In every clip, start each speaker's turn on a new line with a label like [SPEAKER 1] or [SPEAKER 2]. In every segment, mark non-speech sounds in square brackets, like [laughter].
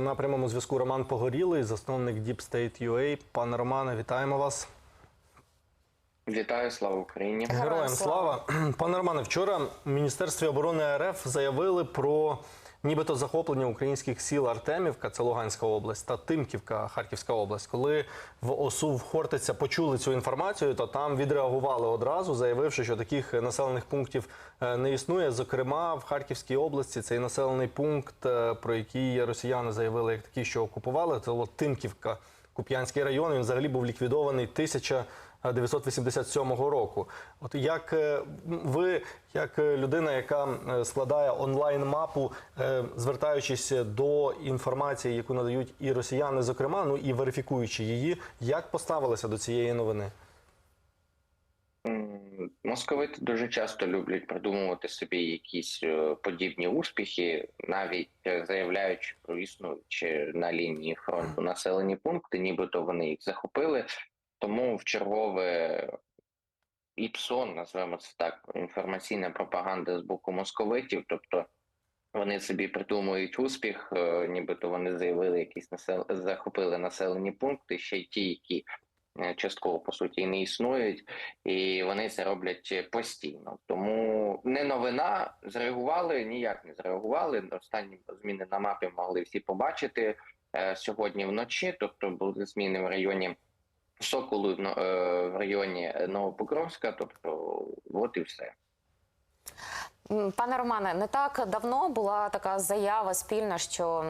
[SPEAKER 1] На прямому зв'язку Роман Погорілий, засновник Deep State UA. Пане Романе, вітаємо вас.
[SPEAKER 2] Вітаю, слава Україні.
[SPEAKER 1] Героям
[SPEAKER 3] Героям
[SPEAKER 1] слава. [clears throat] Пане Романе, вчора в Міністерстві оборони РФ заявили про нібито захоплення українських сіл Артемівка, це Луганська область, та Тимківка, Харківська область. Коли в ОСУ в Хортиця почули цю інформацію, то там відреагували одразу, заявивши, що таких населених пунктів е, не існує. Зокрема, в Харківській області цей населений пункт, е, про який росіяни заявили, як такий, що окупували, це Тимківка. Куп'янський район він взагалі був ліквідований 1987 року. От як е, ви, як е, людина, яка е, складає онлайн-мапу, е, звертаючись до інформації, яку надають і росіяни, зокрема, ну і верифікуючи її, як поставилися до цієї новини?
[SPEAKER 2] Московити дуже часто люблять придумувати собі якісь е, подібні успіхи, навіть е, заявляючи про існуючі на лінії фронту населені пункти, нібито вони їх захопили. Тому в чергове ІПСОН, назвемо це так, інформаційна пропаганда з боку московитів, тобто вони собі придумують успіх, е, нібито вони заявили якісь насел... захопили населені пункти, ще й ті, які частково по суті і не існують, і вони це роблять постійно. Тому не новина. Зреагували ніяк не зреагували. Останні зміни на мапі могли всі побачити е, сьогодні вночі. Тобто були зміни в районі Соколу, в е, в районі Новопокровська. Тобто, от і все.
[SPEAKER 3] Пане Романе, не так давно була така заява спільна, що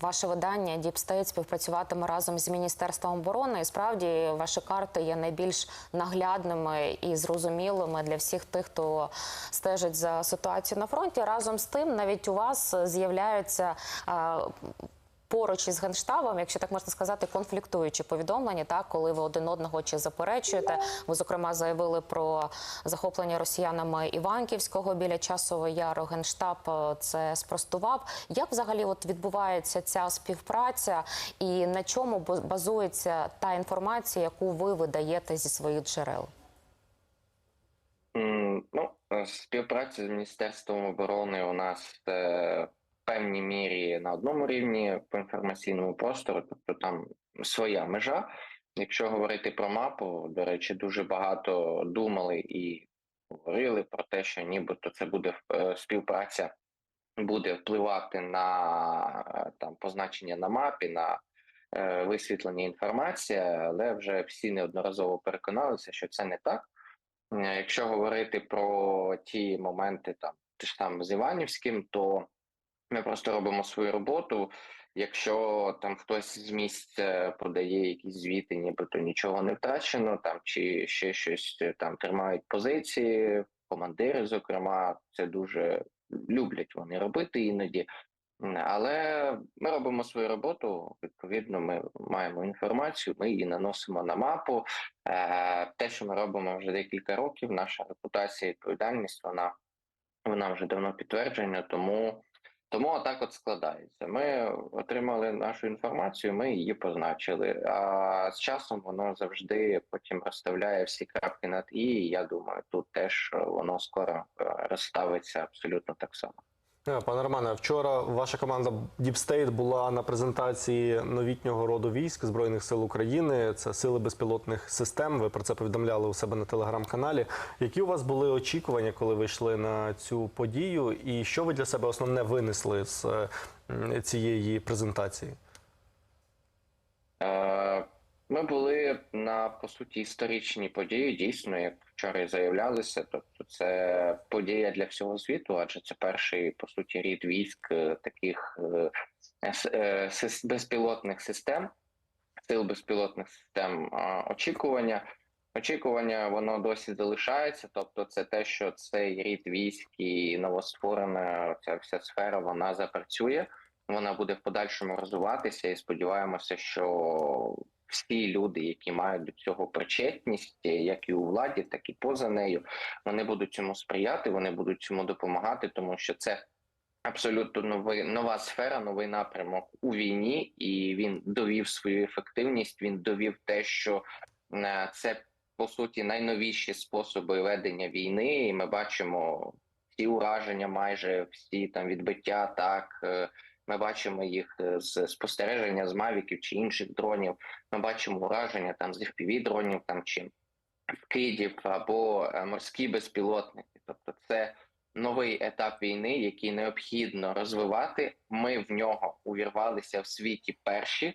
[SPEAKER 3] ваше видання Діп State співпрацюватиме разом з Міністерством оборони. І справді ваші карти є найбільш наглядними і зрозумілими для всіх тих, хто стежить за ситуацією на фронті. Разом з тим, навіть у вас з'являються. Поруч із генштабом, якщо так можна сказати, конфліктуючі повідомлення, так коли ви один одного чи заперечуєте. Ви зокрема заявили про захоплення росіянами Іванківського біля часового яру. Генштаб е, це спростував. Як взагалі от відбувається ця співпраця, і на чому базується та інформація, яку ви видаєте зі своїх джерел?
[SPEAKER 2] Ну, е, співпраця з Міністерством оборони у нас е, певній мірі на одному рівні по інформаційному простору, тобто там своя межа. Якщо говорити про мапу, до речі, дуже багато думали і говорили про те, що нібито це буде е, співпраця буде впливати на е, там позначення на мапі, на е, висвітлення інформації, але вже всі неодноразово переконалися, що це не так. Е, Якщо говорити про ті моменти, там ти ж там з Іванівським, то ми просто робимо свою роботу. Якщо там хтось з місць е, подає якісь звіти, нібито нічого не втрачено, там чи ще щось е, там тримають позиції, командири, зокрема, це дуже люблять вони робити іноді. Але ми робимо свою роботу. Відповідно, ми маємо інформацію, ми її наносимо на мапу. Е, Те, що ми робимо вже декілька років, наша репутація, і відповідальність, вона, вона вже давно підтверджена, тому, тому так от складається. Ми отримали нашу інформацію, ми її позначили. А з часом воно завжди потім розставляє всі крапки над і. Я думаю, тут теж воно скоро е, розставиться абсолютно так само.
[SPEAKER 1] Е, Пане Романе, вчора ваша команда Deep State була на презентації новітнього роду військ Збройних сил України. Це сили безпілотних систем. Ви про це повідомляли у себе на телеграм-каналі. Які у вас були очікування, коли ви йшли на цю подію? І що ви для себе основне винесли з е, цієї презентації?
[SPEAKER 2] Ми були на по суті історичній події, дійсно, як вчора і заявлялися. Тобто, це подія для всього світу, адже це перший по суті рід військ е, таких е, е, безпілотних систем, сил безпілотних систем очікування. Очікування воно досі залишається. Тобто, це те, що цей рід військ і новостворена ця вся сфера вона запрацює. Вона буде в подальшому розвиватися, і сподіваємося, що всі люди, які мають до цього причетність, як і у владі, так і поза нею, вони будуть цьому сприяти, вони будуть цьому допомагати, тому що це абсолютно новий, нова сфера, новий напрямок у війні, і він довів свою ефективність. Він довів те, що е, це по суті найновіші способи ведення війни, і ми бачимо всі ураження, майже всі там відбиття, так. Ми бачимо їх е, з спостереження з мавіків чи інших дронів. Ми бачимо ураження там з fpv дронів там чи вкидів або е, морські безпілотники. Тобто, це новий етап війни, який необхідно розвивати. Ми в нього увірвалися в світі перші,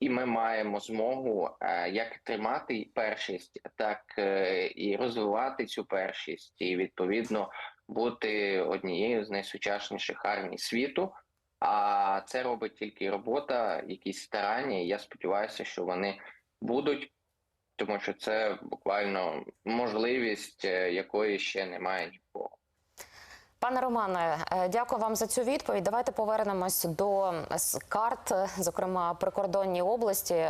[SPEAKER 2] і ми маємо змогу е, як тримати першість, так і розвивати цю першість, і відповідно бути однією з найсучасніших армій світу. А це робить тільки робота, якісь старання. І я сподіваюся, що вони будуть, тому що це буквально можливість, е, якої ще немає нікого.
[SPEAKER 3] Пане Романе, е, дякую вам за цю відповідь. Давайте повернемось до карт, е, зокрема прикордонні області.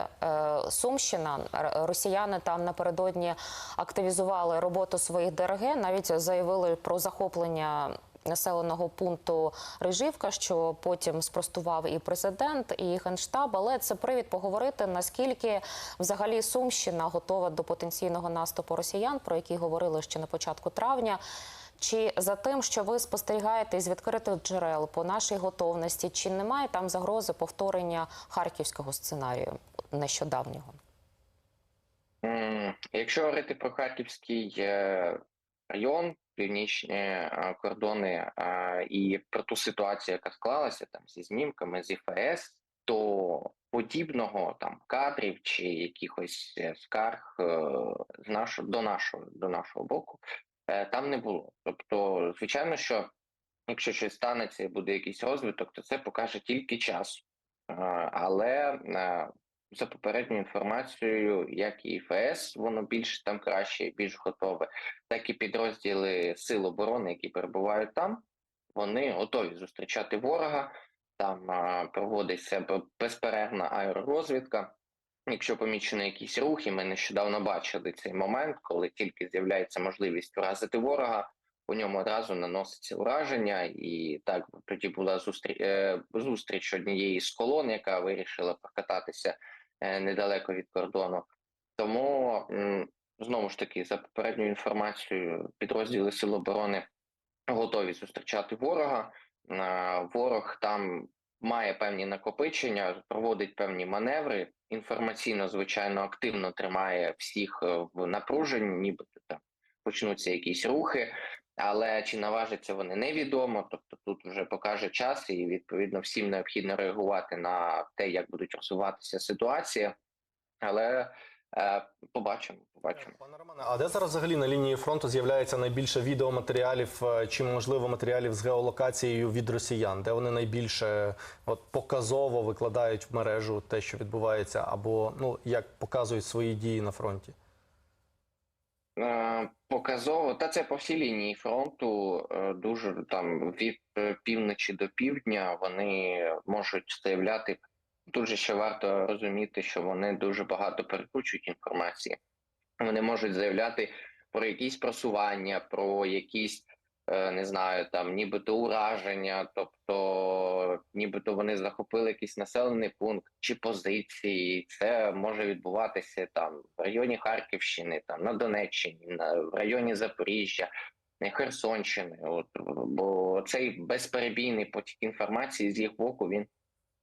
[SPEAKER 3] Сумщина, росіяни там напередодні активізували роботу своїх ДРГ, навіть заявили про захоплення. Населеного пункту Рижівка, що потім спростував і президент, і генштаб. Але це привід поговорити наскільки взагалі Сумщина готова до потенційного наступу росіян, про який говорили ще на початку травня. Чи за тим, що ви спостерігаєте із відкритих джерел по нашій готовності, чи немає там загрози повторення харківського сценарію нещодавнього?
[SPEAKER 2] Якщо говорити про Харківський е, район, північні кордони і про ту ситуацію, яка склалася там зі знімками з ІФС, то подібного там кадрів чи якихось е, скарг е, з нашого до нашого до нашого боку е, там не було. Тобто, звичайно, що якщо щось станеться і буде якийсь розвиток, то це покаже тільки час. Але за попередньою інформацією, як і ФС, воно більш там краще, більш готове, так і підрозділи Сил оборони, які перебувають там, вони готові зустрічати ворога. Там а, проводиться безперервна аеророзвідка. Якщо помічено якісь рухи, ми нещодавно бачили цей момент, коли тільки з'являється можливість вразити ворога, по ньому одразу наноситься ураження, і так тоді була зустріч, зустріч однієї з колон, яка вирішила прокататися е, недалеко від кордону. Тому знову ж таки, за попередньою інформацією, підрозділи Сил оборони готові зустрічати ворога. Е, Ворог там має певні накопичення, проводить певні маневри. Інформаційно, звичайно, активно тримає всіх е, в напруженні, нібито там почнуться якісь рухи. Але чи наважаться вони невідомо, тобто тут вже покаже час, і відповідно всім необхідно реагувати на те, як будуть розвиватися ситуація. Але е, побачимо, побачимо.
[SPEAKER 1] Пане Романе, а де зараз взагалі на лінії фронту з'являється найбільше відеоматеріалів е, чи можливо матеріалів з геолокацією від росіян? Де вони найбільше от показово викладають в мережу те, що відбувається, або ну як показують свої дії на фронті?
[SPEAKER 2] Е, Показово, та це по всій лінії фронту. е, Дуже там від е, півночі до півдня вони можуть заявляти. Тут же ще варто розуміти, що вони дуже багато перекручують інформації. Вони можуть заявляти про якісь просування, про якісь не знаю, там нібито ураження, тобто нібито вони захопили якийсь населений пункт чи позиції. Це може відбуватися там в районі Харківщини, там на Донеччині, на в районі Запоріжжя, е, Херсонщини. От бо цей безперебійний потік інформації з їх боку він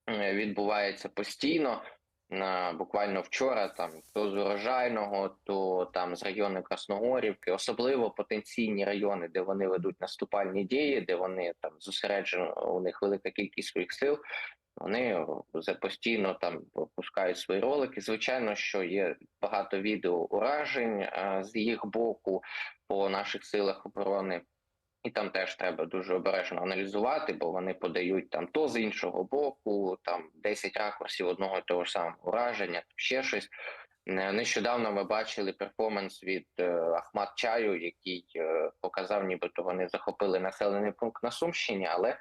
[SPEAKER 2] е, відбувається постійно. На буквально вчора, там то з урожайного, то там з району Красногорівки, особливо потенційні райони, де вони ведуть наступальні дії, де вони там зосереджено у них велика кількість своїх сил. Вони за постійно там пускають свої ролики. Звичайно, що є багато відео уражень а, з їх боку по наших силах оборони. І там теж треба дуже обережно аналізувати, бо вони подають там то з іншого боку, там 10 ракурсів одного і того ж самого ураження, ще щось. Е, Нещодавно ми бачили перформанс від е, Ахмат Чаю, який е, показав, нібито вони захопили населений пункт на Сумщині, але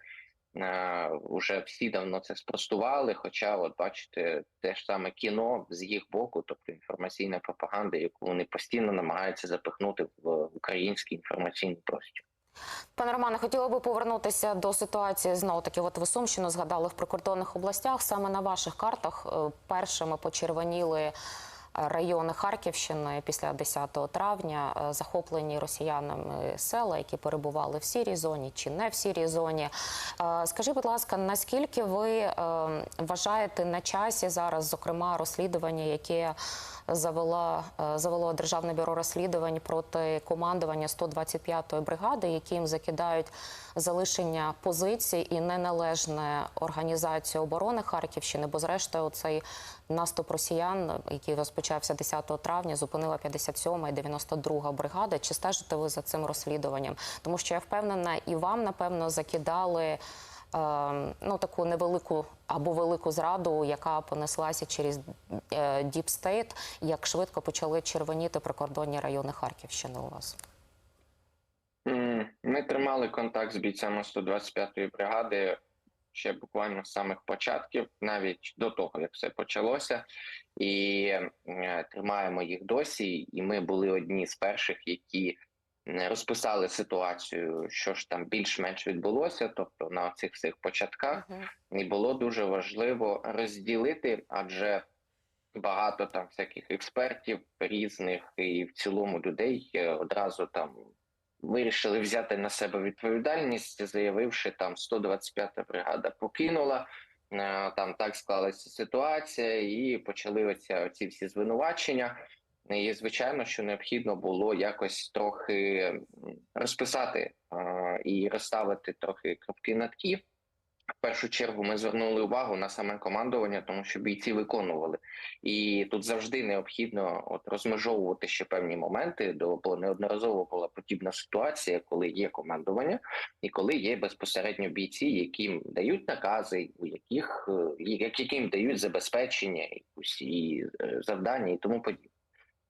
[SPEAKER 2] вже всі давно це спростували. Хоча, от бачите, те ж саме кіно з їх боку, тобто інформаційна пропаганда, яку вони постійно намагаються запихнути в український інформаційний простір.
[SPEAKER 3] Пане Романе, хотіла би повернутися до ситуації знову таки. От ви Сумщину згадали в прикордонних областях. Саме на ваших картах е, першими почервоніли райони Харківщини після 10 травня е, захоплені росіянами села, які перебували в сірій зоні чи не в сірій зоні. Е, Скажіть, будь ласка, наскільки ви е, вважаєте на часі зараз, зокрема, розслідування, яке завела е, завело Державне бюро розслідувань проти командування 125-ї бригади, яким закидають залишення позицій і неналежне організацію оборони Харківщини, бо зрештою цей наступ росіян, який розпочався 10 травня, зупинила 57-ма і 92-га бригада. Чи стежите ви за цим розслідуванням? Тому що я впевнена, і вам напевно закидали ну, таку невелику або велику зраду, яка понеслася через е, State, як швидко почали червоніти прикордонні райони Харківщини у вас.
[SPEAKER 2] Ми тримали контакт з бійцями 125-ї бригади ще буквально з самих початків, навіть до того, як все почалося, і е, тримаємо їх досі. І ми були одні з перших, які е, розписали ситуацію, що ж там більш-менш відбулося. Тобто на цих всіх початках
[SPEAKER 3] Мгм.
[SPEAKER 2] і було дуже важливо розділити, адже багато там всяких експертів різних і в цілому людей е, одразу там вирішили взяти на себе відповідальність, заявивши там 125-та бригада покинула. е, Там так склалася ситуація, і почали оці, оці всі звинувачення. І звичайно, що необхідно було якось трохи розписати і розставити трохи крапки над «і». В першу чергу ми звернули увагу на саме командування, тому що бійці виконували, і тут завжди необхідно от розмежовувати ще певні моменти, до бо неодноразово була подібна ситуація, коли є командування, і коли є безпосередньо бійці, яким дають накази, у яких е, яким дають забезпечення, якусь і е, завдання і тому подібне.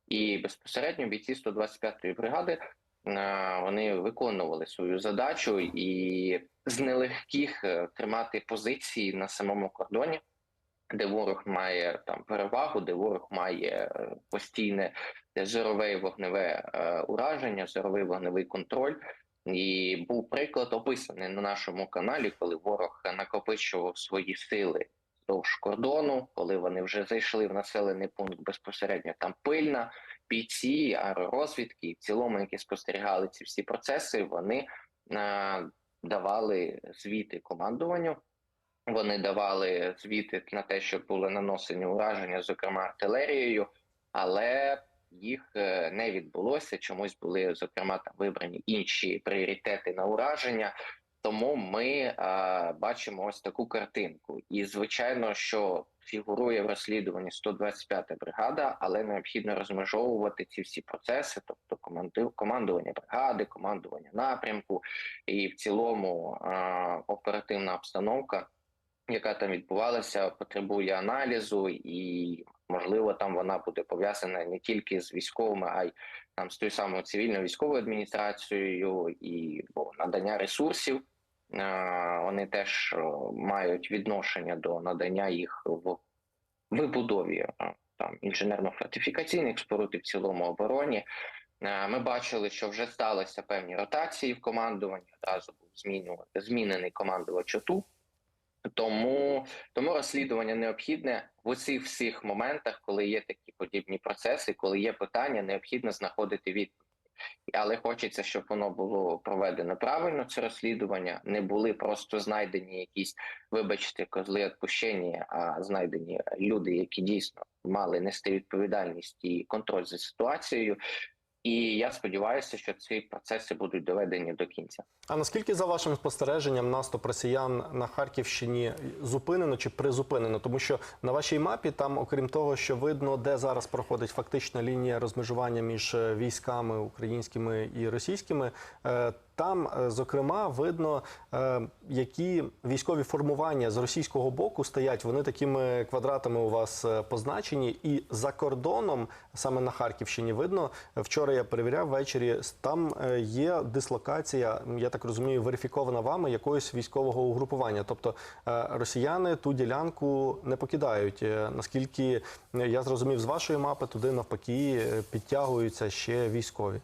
[SPEAKER 2] І безпосередньо бійці 125-ї бригади е, вони виконували свою задачу і з нелегких е, тримати позиції на самому кордоні, де ворог має там перевагу, де ворог має е, постійне зорове і вогневе ураження, зоровий вогневий контроль. І був приклад описаний на нашому каналі, коли ворог накопичував свої сили вздовж кордону, коли вони вже зайшли в населений пункт безпосередньо там пильна, бійці, аеророзвідки, і в цілому, які спостерігали ці всі процеси, вони е, давали звіти командуванню. Вони давали звіти на те, що були наносені ураження, зокрема артилерією, але їх е, не відбулося. Чомусь були зокрема там вибрані інші пріоритети на ураження. Тому ми е, бачимо ось таку картинку. І звичайно, що фігурує в розслідуванні 125-та бригада, але необхідно розмежовувати ці всі процеси, тобто командування бригади, командування напрямку, і в цілому е, оперативна обстановка, яка там відбувалася, потребує аналізу, і можливо там вона буде пов'язана не тільки з військовими, а й там з тою самою цивільною військовою адміністрацією і бо, надання ресурсів. Е, Вони теж мають відношення до надання їх в вибудові е, там інженерно-фортифікаційних споруд і в цілому обороні. Е, Ми бачили, що вже сталися певні ротації в командуванні. Одразу був змінювати змінений командувач ОТУ. Тому, тому розслідування необхідне в усіх всіх моментах, коли є такі подібні процеси, коли є питання, необхідно знаходити відповідь. Але хочеться, щоб воно було проведено правильно. Це розслідування не були просто знайдені якісь, вибачте, козли відпущення, а знайдені люди, які дійсно мали нести відповідальність і контроль за ситуацією. І я сподіваюся, що ці процеси будуть доведені до кінця.
[SPEAKER 1] А наскільки за вашим спостереженням наступ росіян на Харківщині зупинено чи призупинено? Тому що на вашій мапі там, окрім того, що видно, де зараз проходить фактична лінія розмежування між е, військами українськими і російськими, е, там, е, зокрема, видно, е, які військові формування з російського боку стоять. Вони такими квадратами у вас е, позначені, і за кордоном, саме на Харківщині, видно. Вчора я перевіряв ввечері. Там є дислокація. Я так розумію, верифікована вами якогось військового угрупування. Тобто росіяни ту ділянку не покидають. Наскільки я зрозумів з вашої мапи, туди навпаки підтягуються ще військові.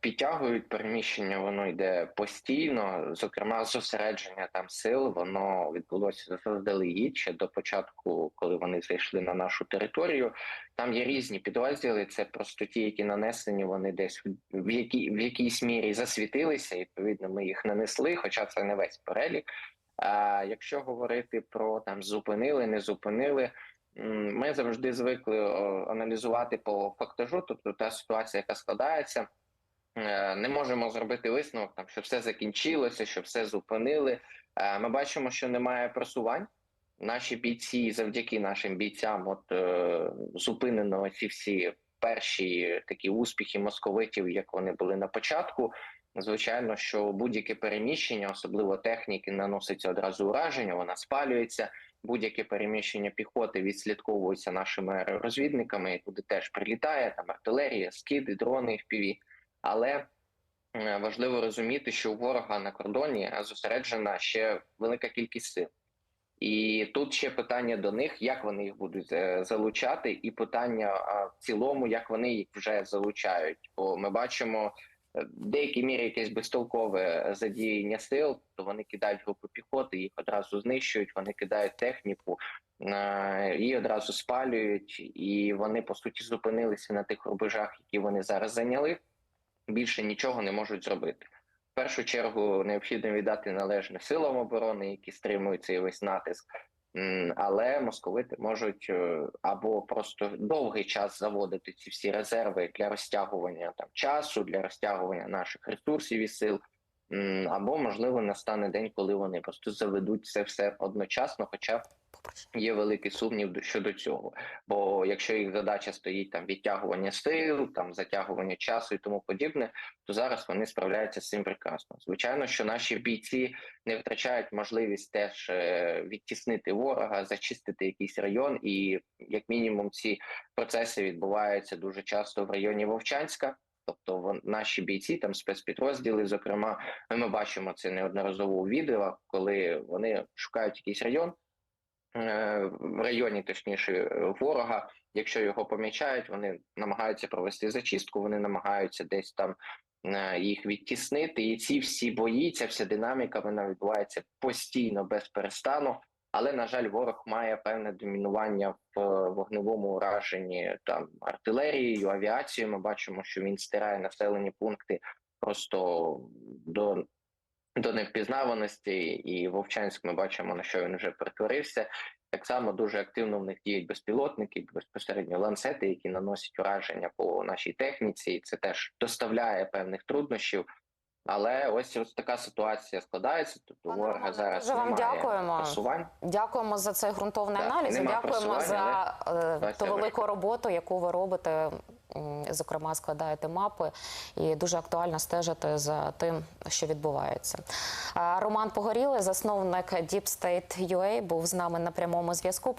[SPEAKER 2] Підтягують переміщення, воно йде постійно. Зокрема, зосередження там сил, воно відбулося заздалегідь ще до початку, коли вони зайшли на нашу територію. Там є різні підрозділи. Це просто ті, які нанесені, вони десь в якій в якійсь мірі засвітилися. Відповідно, ми їх нанесли, хоча це не весь перелік. А якщо говорити про там зупинили, не зупинили. Ми завжди звикли аналізувати по фактажу, тобто та ситуація, яка складається. Е, Не можемо зробити висновок, там що все закінчилося, що все зупинили. Е, Ми бачимо, що немає просувань. Наші бійці, завдяки нашим бійцям, от е, зупинено ці всі перші такі успіхи московитів, як вони були на початку. Звичайно, що будь-яке переміщення, особливо техніки, наноситься одразу ураження, вона спалюється. Будь-яке переміщення піхоти відслідковується нашими аеророзвідниками, і туди теж прилітає там артилерія, скиди, дрони, FPV. Але е, важливо розуміти, що у ворога на кордоні зосереджена ще велика кількість сил. І тут ще питання до них, як вони їх будуть е, залучати, і питання в цілому, як вони їх вже залучають. Бо ми бачимо е, в деякій мірі якесь безтолкове задіяння сил, то вони кидають групи піхоти, їх одразу знищують, вони кидають техніку, її одразу спалюють, і вони по суті зупинилися на тих рубежах, які вони зараз зайняли. Більше нічого не можуть зробити. В першу чергу необхідно віддати належне силам оборони, які стримують цей весь натиск. Але московити можуть е, або просто довгий час заводити ці всі резерви для розтягування там часу, для розтягування наших ресурсів і сил, або можливо настане день, коли вони просто заведуть це все одночасно, хоча є великий сумнів щодо цього. Бо якщо їх задача стоїть там відтягування сил, там затягування часу і тому подібне, то зараз вони справляються з цим прекрасно. Звичайно, що наші бійці не втрачають можливість теж е, відтіснити ворога, зачистити якийсь район, і як мінімум ці процеси відбуваються дуже часто в районі Вовчанська. Тобто наші бійці, там спецпідрозділи, зокрема, ми бачимо це неодноразово у відео, коли вони шукають якийсь район, в районі, точніше, е, ворога. Якщо його помічають, вони намагаються провести зачистку, вони намагаються десь там е, їх відтіснити. І ці всі бої, ця вся динаміка вона відбувається постійно без перестану. Але на жаль, ворог має певне домінування в е, вогневому ураженні там артилерією, авіацією. Ми бачимо, що він стирає населені пункти просто до до невпізнаваності, і Вовчанськ ми бачимо на що він вже перетворився. Так само дуже активно в них діють безпілотники, безпосередньо ланцети, які наносять ураження по нашій техніці. І це теж доставляє певних труднощів. Але ось ось така ситуація складається. Тобто ворога зараз
[SPEAKER 3] дуже вам дякуємо.
[SPEAKER 2] просувань.
[SPEAKER 3] Дякуємо за цей ґрунтовний
[SPEAKER 2] Так,
[SPEAKER 3] аналіз. Дякуємо за е,
[SPEAKER 2] Давайте
[SPEAKER 3] ту велику роботу, яку ви робите. Зокрема, складаєте мапи, і дуже актуально стежити за тим, що відбувається. Роман Погорілий, засновник Deep State UA, був з нами на прямому зв'язку.